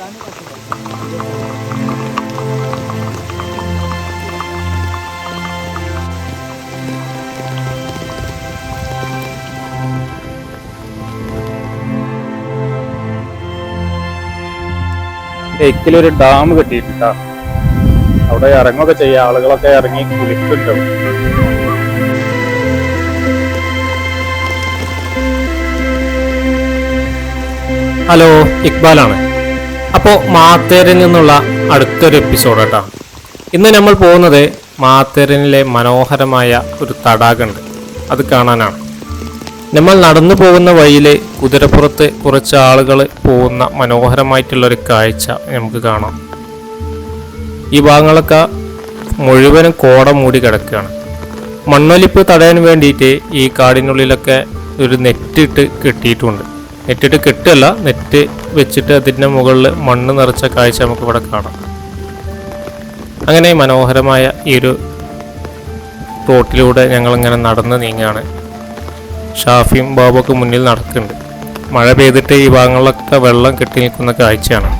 ലേക്കിലൊരു dam കെട്ടിയിട്ടാ അവിടെ ഇറങ്ങുകയൊക്കെ ചെയ്യാം. ആളുകളൊക്കെ ഇറങ്ങി കുളിക്കുന്നുണ്ടാവും ഹലോ ഇക്ബാലാണ്. അപ്പോൾ മാത്തേരിൽ നിന്നുള്ള അടുത്തൊരു എപ്പിസോഡ് കേട്ടോ ഇന്ന് നമ്മൾ പോകുന്നത് മാത്തേരനിലെ മനോഹരമായ ഒരു തടാകമുണ്ട് അത് കാണാനാണ്. നമ്മൾ നടന്നു പോകുന്ന വഴിയിൽ കുതിരപ്പുറത്ത് കുറച്ച് ആളുകൾ പോകുന്ന മനോഹരമായിട്ടുള്ളൊരു കാഴ്ച നമുക്ക് കാണാം. ഈ ഭാഗങ്ങളൊക്കെ മുഴുവനും കോട മൂടി കിടക്കുകയാണ്. മണ്ണൊലിപ്പ് തടയാൻ വേണ്ടിയിട്ട് ഈ കാടിനുള്ളിലൊക്കെ ഒരു നെറ്റിട്ട് കെട്ടിയിട്ടുണ്ട്. നെറ്റിട്ട് കെട്ടല്ല നെറ്റ് വെച്ചിട്ട് അതിന്റെ മുകളിൽ മണ്ണ് നിറച്ച കാഴ്ച നമുക്ക് ഇവിടെ കാണാം. അങ്ങനെ മനോഹരമായ ഈ ഒരു റോട്ടിലൂടെ ഞങ്ങളിങ്ങനെ നടന്ന് നീങ്ങുകയാണ് ഷാഫിയും ബാബൊക്കെ മുന്നിൽ നടക്കുന്നുണ്ട്. മഴ പെയ്തിട്ട് ഈ ഭാഗങ്ങളിലൊക്കെ വെള്ളം കെട്ടി നിൽക്കുന്ന കാഴ്ചയാണ്.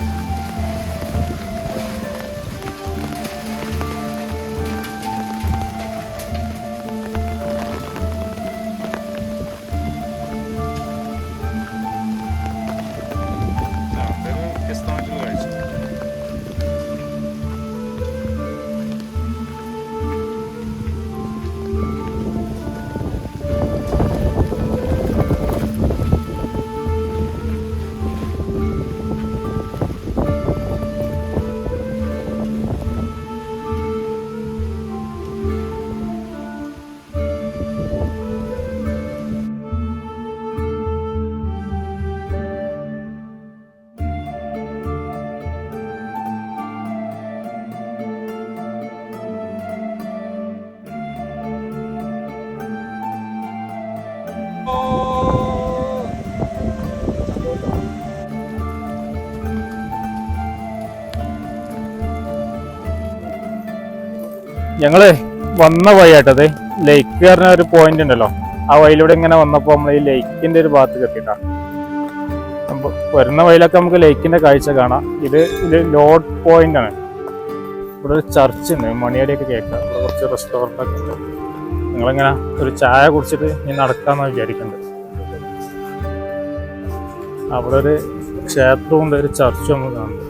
ഞങ്ങൾ വന്ന വഴിയായിട്ടത് ലേക്ക് പറഞ്ഞ ഒരു പോയിന്റ് ഉണ്ടല്ലോ. ആ വഴിയിലൂടെ ഇങ്ങനെ വന്നപ്പോ നമ്മൾ ഈ ലേക്കിന്റെ ഒരു ഭാഗത്ത് അപ്പൊ വരുന്ന വഴിയിലൊക്കെ നമുക്ക് ലേക്കിന്റെ കാഴ്ച കാണാം. ഇത് ഇത് ലോഡ് പോയിന്റ് ആണ്. ഇവിടെ ഒരു ചർച്ച് ഉണ്ട്. മണിയടിയൊക്കെ കേൾക്കാം. കുറച്ച് റെസ്റ്റോറന്റ് ഒക്കെ ഉണ്ട്. നിങ്ങളിങ്ങനെ ഒരു ചായ കുടിച്ചിട്ട് ഇനി നടക്കാന്ന് വിചാരിക്കുന്നുണ്ട് അവിടെ ഒരു ക്ഷേത്രവും ഉണ്ട് ഒരു ചർച്ചും നമുക്ക് കാണുന്നുണ്ട്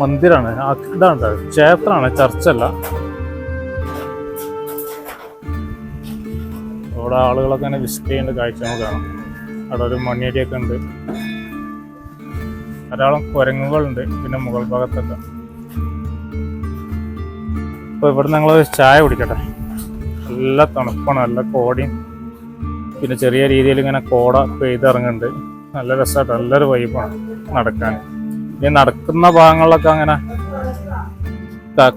മന്ദിരാണ്. ആ, ഇതാണ്. ക്ഷേത്രമാണ് ചർച്ചല്ല അവിടെ ആളുകളൊക്കെ ഇങ്ങനെ വിസിറ്റ് ചെയ്യേണ്ട കാഴ്ച നമുക്ക് കാണാം. അവിടെ ഒരു മണ്ണിയടിയൊക്കെ ഉണ്ട്. ധാരാളം കുരങ്ങുകളുണ്ട് പിന്നെ മുകൾ ഭാഗത്തൊക്കെ. അപ്പൊ ഇവിടെ ഞങ്ങൾ ചായ കുടിക്കട്ടെ. നല്ല തണുപ്പാണ് നല്ല കോടിയും. പിന്നെ ചെറിയ രീതിയിൽ ഇങ്ങനെ കോട പെയ്തിറങ്ങുന്നുണ്ട്. നല്ല രസമായിട്ട് നല്ലൊരു വൈബാണ് നടക്കാൻ. ഇനി നടക്കുന്ന ഭാഗങ്ങളിലൊക്കെ അങ്ങനെ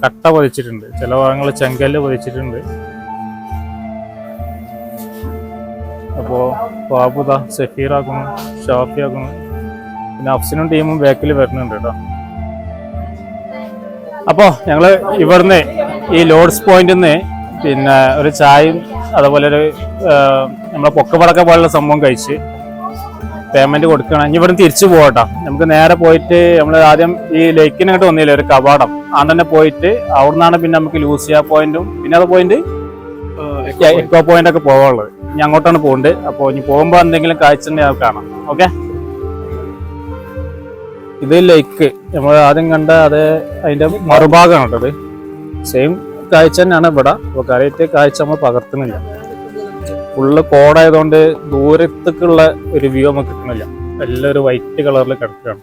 കട്ട പതിച്ചിട്ടുണ്ട്. ചില ഭാഗങ്ങൾ ചെങ്കല്ല് പതിച്ചിട്ടുണ്ട്. അപ്പോ ബാബുദ സഫീറാക്കുന്നു ഷാഫിയാക്കുന്നു. പിന്നെ അഫ്സിനും ടീമും ബാക്കിൽ വരുന്നുണ്ട് കേട്ടോ. അപ്പോൾ ഞങ്ങൾ ഇവിടുന്ന് ഈ ലോഡ്സ് പോയിന്റിൽ നിന്ന് പിന്നെ ഒരു ചായയും അതുപോലെ ഒരു നമ്മളെ പൊക്കപ്പടക്ക പോലുള്ള സംഭവം കഴിച്ച് പേയ്മെന്റ് കൊടുക്കണം ഇനി ഇവിടുന്ന് തിരിച്ചു പോകട്ടോ നമുക്ക് നേരെ പോയിട്ട് നമ്മൾ ആദ്യം ഈ ലേക്കിനങ്ങോട്ട് വന്നില്ല ഒരു കവാടം. ആ തന്നെ പോയിട്ട് അവിടെ നിന്നാണ് പിന്നെ നമുക്ക് ലൂസിയ പോയിന്റും പിന്നെ അത് പോയിന്റ് എക്കോ പോയിന്റ് ഒക്കെ പോകാനുള്ളത് ഇനി അങ്ങോട്ടാണ് പോകുന്നത് അപ്പോൾ ഇനി പോകുമ്പോൾ എന്തെങ്കിലും കാഴ്ച ഉണ്ടെങ്കിൽ കാണാം. ഓക്കെ ഇത് ലേക്ക് നമ്മൾ ആദ്യം കണ്ട അതേ അതിന്റെ മറുഭാഗമാണ് കേട്ടത് സെയിം കാഴ്ച തന്നെയാണ് ഇവിടെ. അപ്പോൾ കരയറ്റ് കാഴ്ച നമ്മൾ പകർത്തുന്നില്ല. ഫുള്ള് കോടായതുകൊണ്ട് ദൂരത്തേക്കുള്ള ഒരു വ്യൂ നമുക്ക് കിട്ടണില്ല. എല്ലാം ഒരു വൈറ്റ് കളറിൽ കിടക്കുകയാണ്.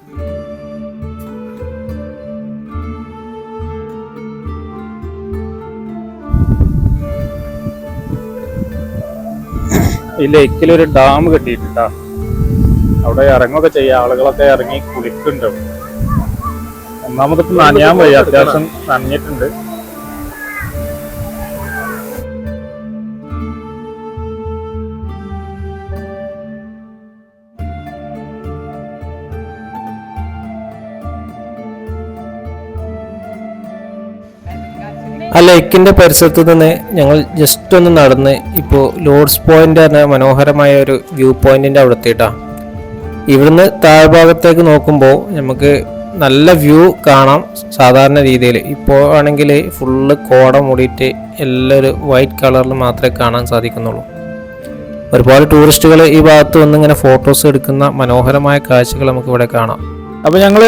ഈ ലേക്കിലൊരു ഡാം കെട്ടിയിട്ടാ അവിടെ ഇറങ്ങുകയൊക്കെ ചെയ്യുക ആളുകളൊക്കെ ഇറങ്ങി കുളിക്കുന്നുണ്ടാവും ഒന്നാമത് ഇപ്പൊ നനയാൻ വയ്യ. അത്യാവശ്യം നനഞ്ഞിട്ടുണ്ട്. ആ ലേക്കിന്റെ പരിസരത്ത് നിന്ന് ഞങ്ങൾ ജസ്റ്റ് ഒന്ന് നടന്ന് ഇപ്പോൾ ലോഡ്സ് പോയിന്റ് എന്ന മനോഹരമായ ഒരു വ്യൂ പോയിന്റിന്റെ അവിടെ എത്തിയിട്ടാ. ഇവിടുന്ന് താഴ്ഭാഗത്തേക്ക് നോക്കുമ്പോൾ നമുക്ക് നല്ല വ്യൂ കാണാം സാധാരണ രീതിയിൽ ഇപ്പോൾ ആണെങ്കിൽ ഫുള്ള് കോട മൂടിയിട്ട് എല്ലാം ഒരു വൈറ്റ് കളറിൽ മാത്രമേ കാണാൻ സാധിക്കുന്നുള്ളൂ. ഒരുപാട് ടൂറിസ്റ്റുകൾ ഈ ഭാഗത്ത് വന്ന് ഇങ്ങനെ ഫോട്ടോസ് എടുക്കുന്ന മനോഹരമായ കാഴ്ചകൾ നമുക്ക് ഇവിടെ കാണാം. അപ്പോൾ ഞങ്ങൾ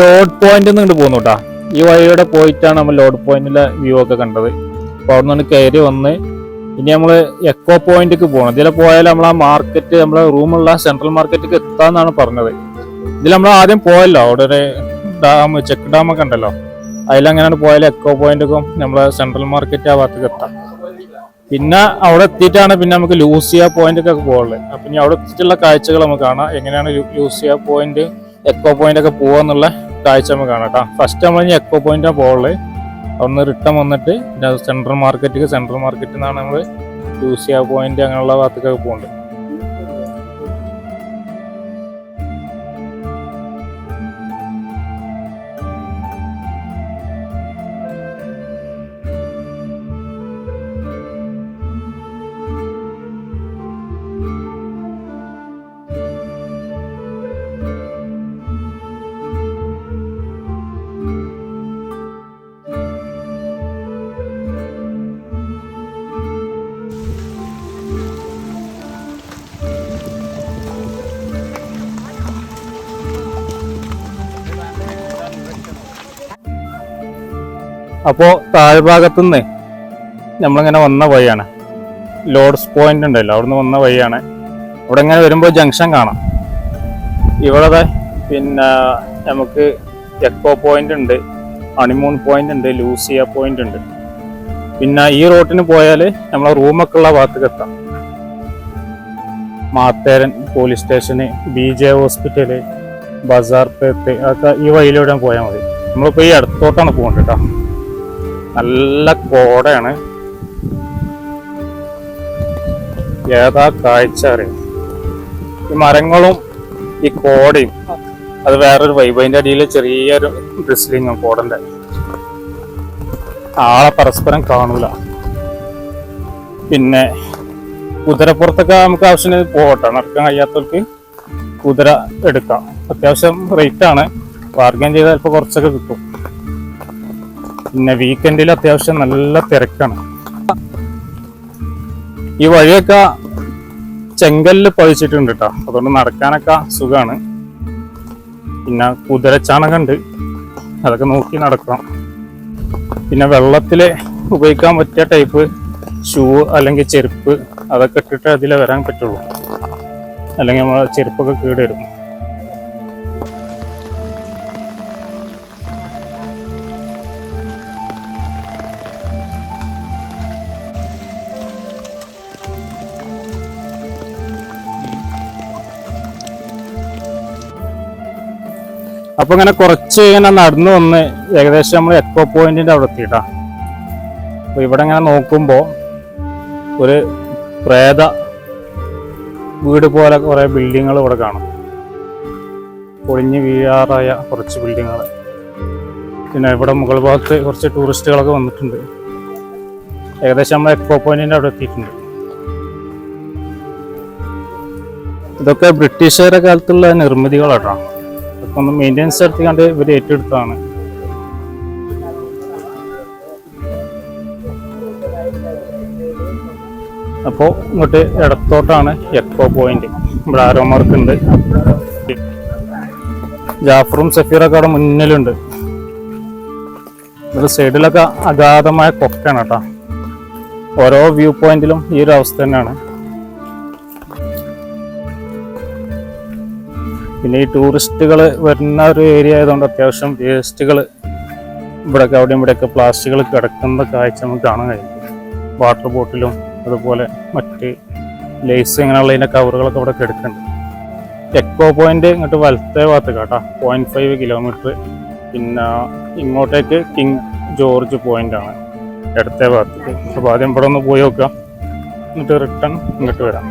ലോഡ് പോയിന്റ് നിന്ന് പോകുന്നു കേട്ടാ ഈ വഴിയുടെ പോയിട്ടാണ് നമ്മൾ ലോഡ് പോയിന്റിലെ വ്യൂ ഒക്കെ കണ്ടത്. അപ്പോൾ അവിടെ നിന്ന് കയറി വന്ന് ഇനി നമ്മൾ എക്കോ പോയിന്റിക്ക് പോകണം ഇതിലെ പോയാൽ നമ്മൾ ആ മാർക്കറ്റ് നമ്മളെ റൂമുള്ള സെൻട്രൽ മാർക്കറ്റിൽ എത്താന്നാണ് പറഞ്ഞത്. ഇതിൽ നമ്മൾ ആദ്യം പോയല്ലോ അവിടെ ഒരു ഡാം ചെക്ക് ഡാം ഒക്കെ ഉണ്ടല്ലോ. അതിലങ്ങനെയാണ് പോയാൽ എക്കോ പോയിന്റിക്കും നമ്മളെ സെൻട്രൽ മാർക്കറ്റ് ആ ഭാഗത്തേക്ക് എത്താം. പിന്നെ അവിടെ എത്തിയിട്ടാണ് പിന്നെ നമുക്ക് ലൂസിയ പോയിന്റൊക്കെ പോകുള്ളത് അപ്പം ഇനി അവിടെ എത്തിയിട്ടുള്ള കാഴ്ചകൾ നമുക്ക് കാണാം. എങ്ങനെയാണ് ലൂസിയ പോയിന്റ് എക്കോ പോയിന്റ് ഒക്കെ പോവാന്നുള്ള കാഴ്ച നമുക്ക് കാണാം കേട്ടോ. ഫസ്റ്റ് നമ്മൾ ഇനി എക്കോ പോയിന്റാണ് പോകുള്ളത് അവിടുന്ന് റിട്ടേൺ വന്നിട്ട് പിന്നെ സെൻട്രൽ മാർക്കറ്റിൽ സെൻട്രൽ മാർക്കറ്റിൽ നിന്നാണ് നമ്മൾ ലൂസിയ പോയിന്റ് അങ്ങനെയുള്ള ഭാഗത്തേക്കൊക്കെ പോകുന്നത് അപ്പോ താഴ്ഭാഗത്തുനിന്ന് നമ്മളിങ്ങനെ വന്ന വഴിയാണ്. ലോഡ്സ് പോയിന്റ് ഉണ്ടല്ലോ അവിടുന്ന് വന്ന വഴിയാണ്. ഇവിടെ ഇങ്ങനെ വരുമ്പോൾ ജംഗ്ഷൻ കാണാം. ഇവിടെ പിന്നെ നമുക്ക് എക്കോ പോയിന്റ് ഉണ്ട് അണിമൂൺ പോയിന്റ് ഉണ്ട് ലൂസിയ പോയിന്റ് ഉണ്ട്. പിന്നെ ഈ റോട്ടിന് പോയാൽ നമ്മളെ റൂമൊക്കെ ഉള്ള ഭാഗത്തേക്ക് എത്താം. മാത്തേരൻ പോലീസ് സ്റ്റേഷന് B J hospital Bazar Peth അതൊക്കെ ഈ വഴിയിലൂടെ പോയാൽ മതി. നമ്മളിപ്പോൾ ഈ അടുത്തോട്ടാണ് പോകേണ്ടത് കേട്ടോ. നല്ല കോടയാണ്. ഏതാ കാഴ്ച അറിയാം. ഈ മരങ്ങളും ഈ കോടയും അത് വേറൊരു വൈബ് അതിന്റെ അടിയിൽ ചെറിയൊരു ഡ്രിസ്ലിങ്ങും കോടന്റെ. ആളെ പരസ്പരം കാണൂല. പിന്നെ കുതിരപ്പുറത്തൊക്കെ നമുക്ക് ആവശ്യം പോകട്ടെ. നടക്കാൻ കഴിയാത്തവർക്ക് കുതിര എടുക്കാം. അത്യാവശ്യം റേറ്റ് ആണ്. ബാർഗൻ ചെയ്താൽ ചിലപ്പോൾ കുറച്ചൊക്കെ കിട്ടും. പിന്നെ വീക്കെൻഡിൽ അത്യാവശ്യം നല്ല തിരക്കാണ്. ഈ വഴിയൊക്കെ ചെങ്കല്ല് പതിച്ചിട്ടുണ്ട് കേട്ടോ അതുകൊണ്ട് നടക്കാനൊക്കെ സുഖമാണ് പിന്നെ കുതിരച്ചാണകം ഉണ്ട് അതൊക്കെ നോക്കി നടക്കണം. പിന്നെ വെള്ളത്തിൽ ഉപയോഗിക്കാൻ പറ്റിയ ടൈപ്പ് ഷൂ അല്ലെങ്കിൽ ചെരുപ്പ് അതൊക്കെ ഇട്ടിട്ട് അതിലേ വരാൻ പറ്റുള്ളൂ. അല്ലെങ്കിൽ നമ്മൾ ചെരുപ്പൊക്കെ കീട് അപ്പൊ ഇങ്ങനെ കുറച്ച് ഇങ്ങനെ നടന്നു വന്ന് ഏകദേശം നമ്മൾ എക്കോ പോയിന്റിന്റെ അവിടെ എത്തിയിട്ടാ. അപ്പൊ ഇവിടെ ഇങ്ങനെ നോക്കുമ്പോ ഒരു പ്രേത വീട് പോലെ കുറെ ബിൽഡിങ്ങുകൾ ഇവിടെ കാണും. പൊളിഞ്ഞ് വീഴാറായ കുറച്ച് ബിൽഡിങ്ങുകൾ പിന്നെ ഇവിടെ മുകൾ ഭാഗത്ത് കുറച്ച് ടൂറിസ്റ്റുകളൊക്കെ വന്നിട്ടുണ്ട്. ഏകദേശം നമ്മൾ എക്കോ പോയിന്റിന്റെ അവിടെ എത്തിയിട്ടുണ്ട്. ഇതൊക്കെ ബ്രിട്ടീഷുകാരുടെ കാലത്തുള്ള നിർമ്മിതികളാട്ടോ. ഒന്ന് മെയിന്റെനൻസ് എടുത്ത് കണ്ട് ഇവർ ഏറ്റെടുത്തതാണ്. അപ്പോൾ ഇങ്ങോട്ട് ഇടത്തോട്ടാണ് എക്കോ പോയിന്റ് ഇവിടെ ആരോമാർക്ക് ഉണ്ട്. ജാഫറും സഫീറൊക്കെ അവിടെ മുന്നിലുണ്ട്. ഇവിടെ സൈഡിലൊക്കെ അഗാധമായ കൊക്കാണ് കേട്ടോ. ഓരോ വ്യൂ പോയിന്റിലും ഈ ഒരു അവസ്ഥ തന്നെയാണ്. പിന്നെ ഈ ടൂറിസ്റ്റുകൾ വരുന്ന ഒരു ഏരിയ ആയതുകൊണ്ട് അത്യാവശ്യം വേസ്റ്റുകൾ ഇവിടെയൊക്കെ അവിടെയും ഇവിടെയൊക്കെ പ്ലാസ്റ്റിക്കുകൾ കിടക്കുന്ന കാഴ്ച നമുക്ക് കാണാൻ കഴിയും. വാട്ടർ ബോട്ടിലും അതുപോലെ മറ്റ് ലേസ് ഇങ്ങനെയുള്ളതിന്റെ കവറുകളൊക്കെ ഇവിടെ കിടക്കുന്നുണ്ട്. എക്കോ പോയിന്റ് ഇങ്ങോട്ട് വലത്തേ ഭാഗത്ത് കേട്ടോ പോയിന്റ് ഫൈവ് കിലോമീറ്റർ പിന്നെ ഇങ്ങോട്ടേക്ക് കിങ് ജോർജ് പോയിന്റ് ആണ് ഇടത്തെ ഭാഗത്ത് അപ്പോൾ ആദ്യം ഇവിടെ ഒന്ന് പോയി നോക്കാം എന്നിട്ട് റിട്ടേൺ ഇങ്ങോട്ട് വരാം.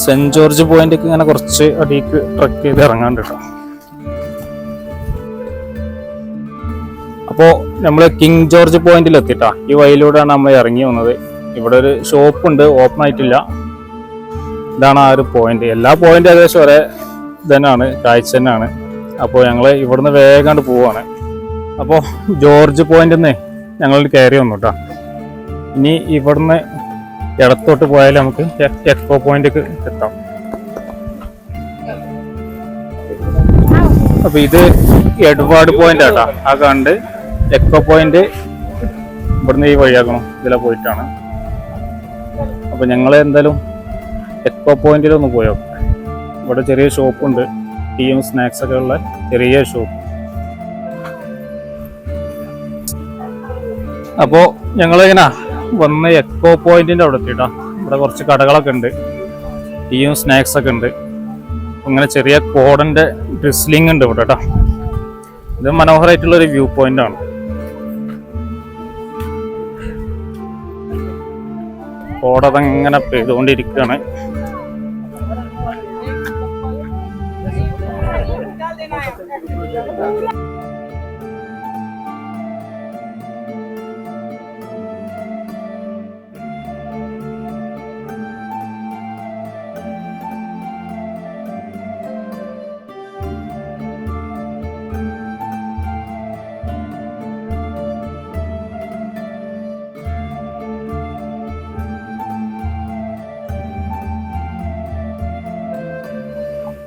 സെന്റ് ജോർജ് പോയിന്റൊക്കെ ഇങ്ങനെ കുറച്ച് അടിക്ക് ട്രക്ക് ചെയ്ത് ഇറങ്ങാണ്ട് കേട്ടോ. അപ്പോൾ നമ്മൾ കിങ് ജോർജ് പോയിന്റിൽ എത്തിട്ടാ ഈ വഴിയിലൂടെയാണ് നമ്മൾ ഇറങ്ങി വന്നത്. ഇവിടെ ഒരു ഷോപ്പ് ഉണ്ട് ഓപ്പൺ ആയിട്ടില്ല. ഇതാണ് ആ ഒരു പോയിന്റ് എല്ലാ പോയിന്റ് ഏകദേശം ഒരേ തന്നെയാണ് കാഴ്ച തന്നെയാണ്. അപ്പോൾ ഞങ്ങൾ ഇവിടുന്ന് വേഗം പോവാണ്. അപ്പോൾ ജോർജ് പോയിന്റ് നിന്ന് ഞങ്ങൾ കയറി വന്നു കേട്ടോ. ഇനി ഇവിടുന്ന് ഇടത്തോട്ട് പോയാൽ നമുക്ക് എക്സ്പോ പോയിന്റ് എത്താം. അപ്പൊ ഇത് എഡ്വാർഡ് പോയിന്റ് ആട്ടാ. ആ കണ്ട് എക്കോ പോയിന്റ് ഇവിടുന്ന് ഈ വഴിയാക്കണം. ഇതിലെ പോയിട്ടാണ്. അപ്പൊ ഞങ്ങൾ എന്തായാലും എക്കോ പോയിന്റിൽ ഒന്ന് പോയോ? ഇവിടെ ചെറിയ ഷോപ്പുണ്ട് ടീയും സ്നാക്സ് ഒക്കെ ഉള്ള ചെറിയ ഷോപ്പ് അപ്പോ ഞങ്ങൾ ഇങ്ങനെ വന്ന് എക്കോ പോയിന്റിന്റെ അവിടെ എത്തിട്ടാ ഇവിടെ കുറച്ച് കടകളൊക്കെ ഉണ്ട്. ടീയും സ്നാക്സ് ഒക്കെ ഉണ്ട്. അങ്ങനെ ചെറിയ കോടന്റെ ഡ്രിസ്ലിംഗ് ഉണ്ട് ഇവിടെ കേട്ടോ ഇത് മനോഹരമായിട്ടുള്ള ഒരു വ്യൂ പോയിന്റ് ആണ്. കോട അതങ്ങനെ പെയ്തുകൊണ്ടിരിക്കുകയാണ്.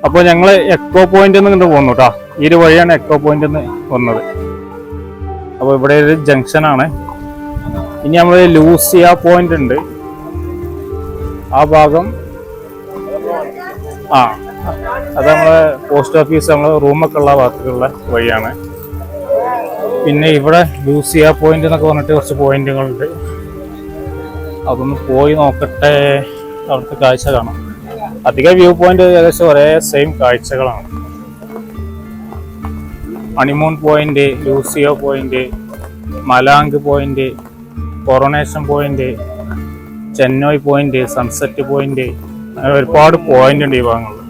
അപ്പോൾ ഞങ്ങൾ എക്കോ പോയിന്റ് നിന്ന് പോകുന്നു കേട്ടോ ഈ ഒരു വഴിയാണ് എക്കോ പോയിന്റ് നിന്ന് വന്നത്. അപ്പോൾ ഇവിടെ ഒരു ജംഗ്ഷനാണ് ഇനി നമ്മൾ ലൂസിയ പോയിന്റ് ഉണ്ട്. ആ ഭാഗം ആ അത് നമ്മളെ പോസ്റ്റ് ഓഫീസ് നമ്മൾ റൂമൊക്കെ ഉള്ള ഭാഗത്തേക്കുള്ള വഴിയാണ്. പിന്നെ ഇവിടെ ലൂസിയ പോയിന്റ് എന്നൊക്കെ പറഞ്ഞിട്ട് കുറച്ച് പോയിന്റുകളുണ്ട് അതൊന്ന് പോയി നോക്കട്ടെ. അവിടുത്തെ കാഴ്ച കാണാം. അധിക വ്യൂ പോയിന്റ് ഏകദേശം ഒരേ സെയിം കാഴ്ചകളാണ്. Honeymoon point Louisa point Malang point coronation point Chennai point sunset point ഒരുപാട് പോയിന്റ് ഉണ്ട് ഈ ഭാഗങ്ങളിൽ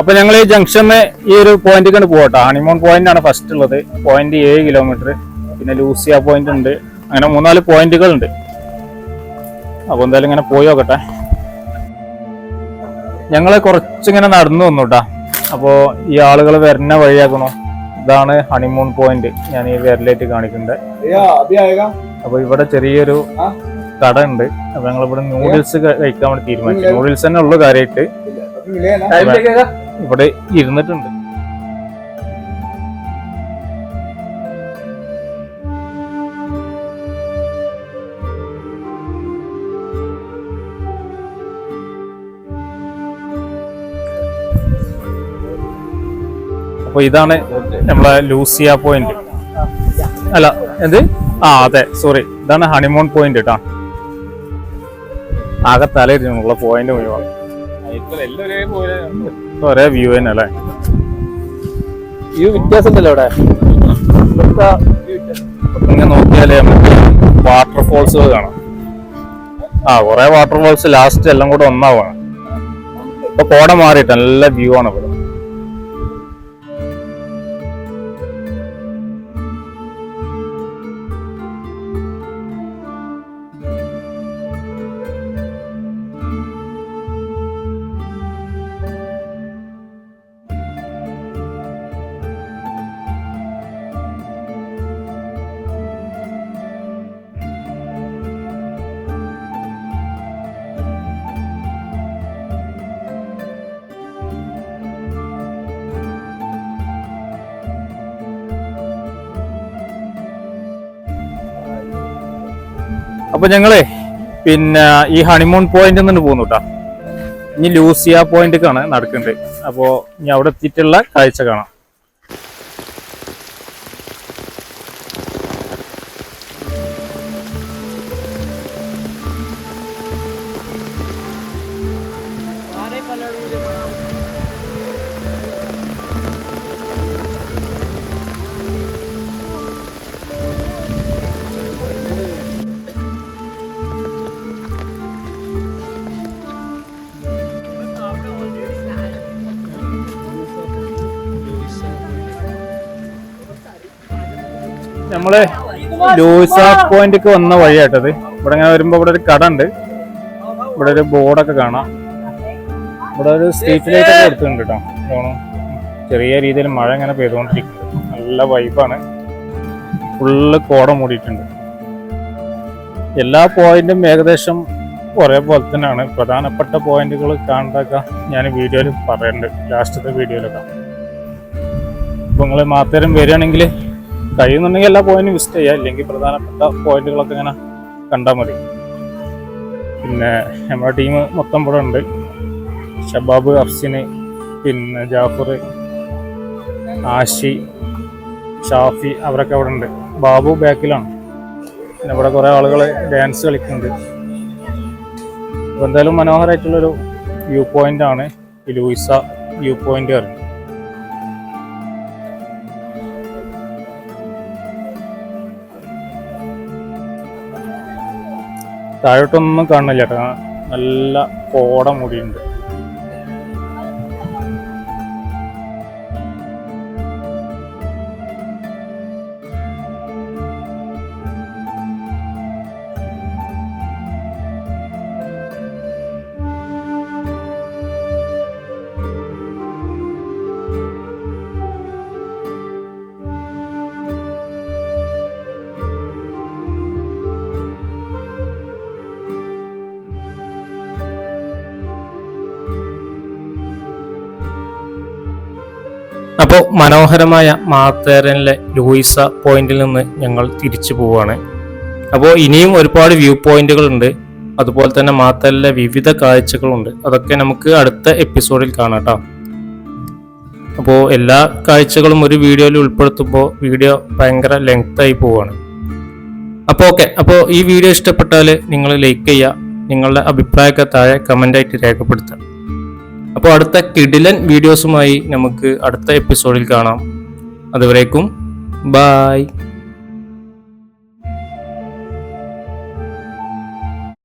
അപ്പൊ ഞങ്ങൾ ഈ ജംഗ്ഷന് ഈ ഒരു പോയിന്റ് കണ്ട് പോകട്ടെ ഹണിമൂൺ പോയിന്റ് ആണ് ഫസ്റ്റ് ഉള്ളത്. പോയിന്റ് ഏഴ് കിലോമീറ്റർ പിന്നെ ലൂസിയ പോയിന്റ് ഉണ്ട്. അങ്ങനെ മൂന്നാൽ പോയിന്റുകൾ ഉണ്ട് അപ്പൊ എന്തായാലും ഇങ്ങനെ പോയി നോക്കട്ടെ. ഞങ്ങൾ കുറച്ചിങ്ങനെ നടന്നു വന്നു കേട്ടാ അപ്പോൾ ഈ ആളുകൾ വരുന്ന വഴിയാക്കണോ. ഇതാണ് ഹണിമൂൺ പോയിന്റ് ഞാൻ ഈ വിരലേറ്റ് കാണിക്കുന്നുണ്ട് അപ്പൊ ഇവിടെ ചെറിയൊരു കട ഉണ്ട് അപ്പൊ ഞങ്ങൾ ഇവിടെ നൂഡിൽസ് കഴിക്കാൻ വേണ്ടി തീരുമാനിച്ചു. നൂഡിൽസ് തന്നെ ഉള്ളു കാര്യമായിട്ട് ഇവിടെ ഇരുന്നിട്ടുണ്ട്. അപ്പൊ ഇതാണ് നമ്മളെ ലൂസിയ പോയിന്റ് അല്ല എന്ത്? ആ അതെ സോറി ഇതാണ് ഹണിമൂൺ പോയിന്റ് കേട്ടോ ആകെ തലയിരുന്നുള്ള പോയിന്റ് മുഴുവൻ. ഒരേ വ്യൂ തന്നെ അല്ലേ? വ്യൂ ഇങ്ങനെ നോക്കിയാലേ നമുക്ക് വാട്ടർഫോൾസുകൾ കാണാം. ആ കുറെ വാട്ടർഫോൾസ് ലാസ്റ്റ് എല്ലാം കൂടെ ഒന്നാവാണ്. ഇപ്പൊ കോട മാറിയിട്ട് നല്ല വ്യൂ ആണ് ഇവിടെ. അപ്പൊ ഞങ്ങളെ പിന്നെ ഈ ഹണിമൂൺ പോയിന്റ് നിന്ന് പോകുന്നു കേട്ടോ ഇനി ലൂസിയ പോയിന്റിക്കാണ് നടക്കുന്നത് അപ്പോ ഇനി അവിടെ എത്തിയിട്ടുള്ള കാഴ്ച കാണാം. നമ്മൾ ലൂയിസ പോയിന്റിക്ക് വന്ന വഴിയായിട്ടത് ഇവിടെ ഇങ്ങനെ വരുമ്പോ ഇവിടെ ഒരു കട ഉണ്ട് ഇവിടെ ഒരു ബോർഡൊക്കെ കാണാം. ഇവിടെ ഒരു സ്ട്രീറ്റ് ലൈറ്റ് ഒക്കെ എടുത്തിട്ടുണ്ട് കേട്ടോ ചെറിയ രീതിയിൽ മഴ ഇങ്ങനെ പെയ്തുകൊണ്ടിരിക്കും നല്ല വൈബാണ്. ഫുള്ള് കോട മൂടിയിട്ടുണ്ട്. എല്ലാ പോയിന്റും ഏകദേശം ഒരേപോലെ തന്നെയാണ്. പ്രധാനപ്പെട്ട പോയിന്റുകൾ കാണുന്നതൊക്കെ ഞാൻ വീഡിയോയിൽ പറയുന്നുണ്ട് ലാസ്റ്റത്തെ വീഡിയോയിലൊക്കെ. അപ്പോൾ നിങ്ങൾ മാത്രം വരികയാണെങ്കിൽ കഴിയുന്നുണ്ടെങ്കിൽ എല്ലാ പോയിന്റും വിസിറ്റ് ചെയ്യുക ഇല്ലെങ്കിൽ പ്രധാനപ്പെട്ട പോയിന്റുകളൊക്കെ ഇങ്ങനെ കണ്ടാൽ മതി. പിന്നെ നമ്മുടെ ടീം മൊത്തം ഇവിടെ ഉണ്ട്. ഷബാബ് അഫ്സിന് പിന്നെ ജാഫർ ആഷി ഷാഫി അവരൊക്കെ അവിടെ ഉണ്ട്. ബാബു ബാക്കിലാണ് പിന്നെ ഇവിടെ കുറേ ആളുകൾ ഡാൻസ് കളിക്കുന്നുണ്ട്. അപ്പോൾ എന്തായാലും മനോഹരമായിട്ടുള്ളൊരു വ്യൂ ഈ ലൂയിസ വ്യൂ പോയിന്റ് പറയുന്നത്. താഴോട്ടൊന്നും കാണുന്നില്ല നല്ല കോട മുടിയുണ്ട്. അപ്പോൾ മനോഹരമായ മാത്തേരനിലെ ലൂയിസ പോയിന്റിൽ നിന്ന് ഞങ്ങൾ തിരിച്ചു പോവുകയാണ്. അപ്പോൾ ഇനിയും ഒരുപാട് വ്യൂ പോയിന്റുകൾ ഉണ്ട്. അതുപോലെ തന്നെ മാത്തേരിലെ വിവിധ കാഴ്ചകളുണ്ട് അതൊക്കെ നമുക്ക് അടുത്ത എപ്പിസോഡിൽ കാണാം കേട്ടോ. അപ്പോൾ എല്ലാ കാഴ്ചകളും ഒരു വീഡിയോയിൽ ഉൾപ്പെടുത്തുമ്പോൾ വീഡിയോ ഭയങ്കര ലെങ്ത് ആയി പോവുകയാണ്. അപ്പോൾ ഓക്കെ അപ്പോൾ ഈ വീഡിയോ ഇഷ്ടപ്പെട്ടാൽ നിങ്ങൾ ലൈക്ക് ചെയ്യുക. നിങ്ങളുടെ അഭിപ്രായമൊക്കെ താഴെ കമന്റായിട്ട് രേഖപ്പെടുത്തുക. അപ്പോൾ അടുത്ത കിടിലൻ വീഡിയോസുമായി നമുക്ക് അടുത്ത എപ്പിസോഡിൽ കാണാം. അതുവരേക്കും ബായ്